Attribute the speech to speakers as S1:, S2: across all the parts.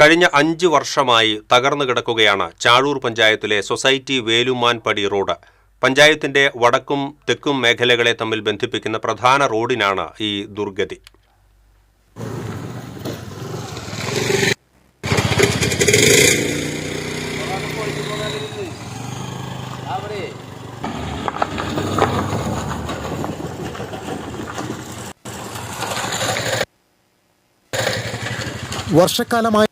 S1: കഴിഞ്ഞ അഞ്ച് വർഷമായി തകർന്നു കിടക്കുകയാണ് ചാഴൂർ പഞ്ചായത്തിലെ സൊസൈറ്റി വേലുമാൻപടി റോഡ്. പഞ്ചായത്തിന്റെ വടക്കും തെക്കും മേഖലകളെ തമ്മിൽ ബന്ധിപ്പിക്കുന്ന പ്രധാന റോഡിനാണ് ഈ ദുർഗതി.
S2: വർഷക്കാലമായി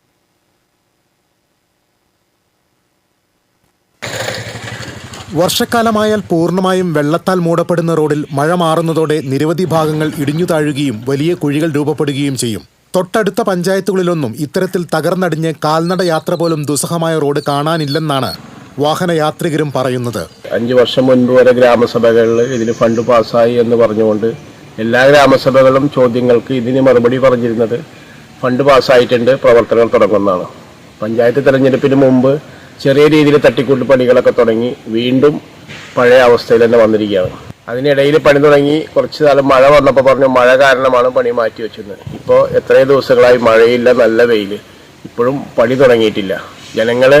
S2: വർഷക്കാലമായാൽ പൂർണമായും വെള്ളത്താൽ മൂടപ്പെടുന്ന റോഡിൽ മഴ മാറുന്നതോടെ നിരവധി ഭാഗങ്ങൾ ഇടിഞ്ഞു താഴുകയും വലിയ കുഴികൾ രൂപപ്പെടുകയും ചെയ്യും. തൊട്ടടുത്ത പഞ്ചായത്തുകളിലൊന്നും ഇത്തരത്തിൽ തകർന്നടിഞ്ഞ് കാൽനട യാത്ര പോലും ദുസ്സഹമായ റോഡ് കാണാനില്ലെന്നാണ് വാഹനയാത്രികരും പറയുന്നത്.
S3: അഞ്ച് വർഷം മുൻപ് വരെ ഗ്രാമസഭകളിൽ ഇതിന് ഫണ്ട് പാസ്സായി എന്ന് പറഞ്ഞുകൊണ്ട് എല്ലാ ഗ്രാമസഭകളും ചോദ്യങ്ങൾക്ക് ഇതിന് മറുപടി പറഞ്ഞിരുന്നത് ഫണ്ട് പാസ്സായിട്ടുണ്ട് പ്രവർത്തനങ്ങൾ തുടങ്ങുന്നതാണ്. പഞ്ചായത്ത് തെരഞ്ഞെടുപ്പിന് മുമ്പ് ചെറിയ രീതിയിൽ തട്ടിക്കൂട്ട് പണികളൊക്കെ തുടങ്ങി വീണ്ടും പഴയ അവസ്ഥയിൽ തന്നെ വന്നിരിക്കുകയാണ്. അതിനിടയിൽ പണി തുടങ്ങി കുറച്ച് കാലം മഴ വന്നപ്പോൾ പറഞ്ഞു മഴ കാരണമാണ് പണി മാറ്റി വെച്ചത് ഇപ്പോൾ എത്രയോ ദിവസങ്ങളായി മഴയില്ല നല്ല വെയിൽ ഇപ്പോഴും പണി തുടങ്ങിയിട്ടില്ല. ജനങ്ങൾ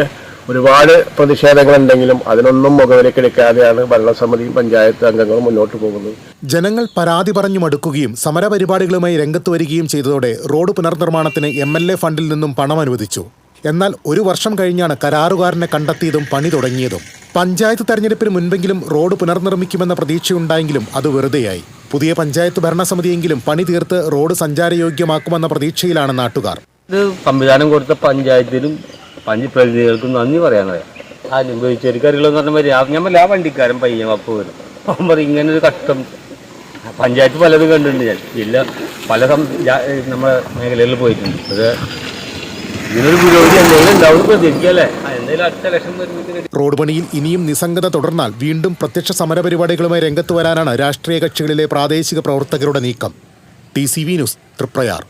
S3: ഒരുപാട് പ്രതിഷേധങ്ങളുണ്ടെങ്കിലും അതിനൊന്നും മുഖവിലക്കെടുക്കാതെയാണ് ഭരണസമിതിയും പഞ്ചായത്ത് അംഗങ്ങൾ മുന്നോട്ട് പോകുന്നത്.
S2: ജനങ്ങൾ പരാതി പറഞ്ഞു മടുക്കുകയും സമരപരിപാടികളുമായി രംഗത്ത് വരികയും ചെയ്തതോടെ റോഡ് പുനർനിർമ്മാണത്തിന് എ ഫണ്ടിൽ നിന്നും പണം അനുവദിച്ചു. എന്നാൽ ഒരു വർഷം കഴിഞ്ഞാണ് കരാറുകാരനെ കണ്ടെത്തിയതും പണി തുടങ്ങിയതും. പഞ്ചായത്ത് തെരഞ്ഞെടുപ്പിന് മുൻപെങ്കിലും റോഡ് പുനർനിർമ്മിക്കുമെന്ന പ്രതീക്ഷയുണ്ടായെങ്കിലും അത് വെറുതെയായി. പുതിയ പഞ്ചായത്ത് ഭരണസമിതിയെങ്കിലും പണി തീർത്ത് റോഡ് സഞ്ചാരയോഗ്യമാക്കുമെന്ന പ്രതീക്ഷയിലാണ് നാട്ടുകാർ.
S4: ഇത് സംവിധാനം കൊടുത്ത പഞ്ചായത്തിലും പഞ്ചപ്രതിനിധികൾക്കും നന്ദി പറയാൻ ഞാൻ വണ്ടിക്കാരൻ പയ്യൻ വരും. ഇങ്ങനെ ഒരു കഷ്ടം. പഞ്ചായത്ത് പലതും കണ്ടിട്ടുണ്ട് ഞാൻ. ജില്ല പല നമ്മുടെ മേഖലകളിൽ പോയിട്ടുണ്ട്. അത്
S2: റോഡ് പണിയിൽ ഇനിയും നിസ്സംഗത തുടർന്നാൽ വീണ്ടും പ്രത്യക്ഷ സമരപരിപാടികളുമായി രംഗത്ത് വരാനാണ് രാഷ്ട്രീയ കക്ഷികളിലെ പ്രാദേശിക പ്രവർത്തകരുടെ നീക്കം. T C V news Triprayar.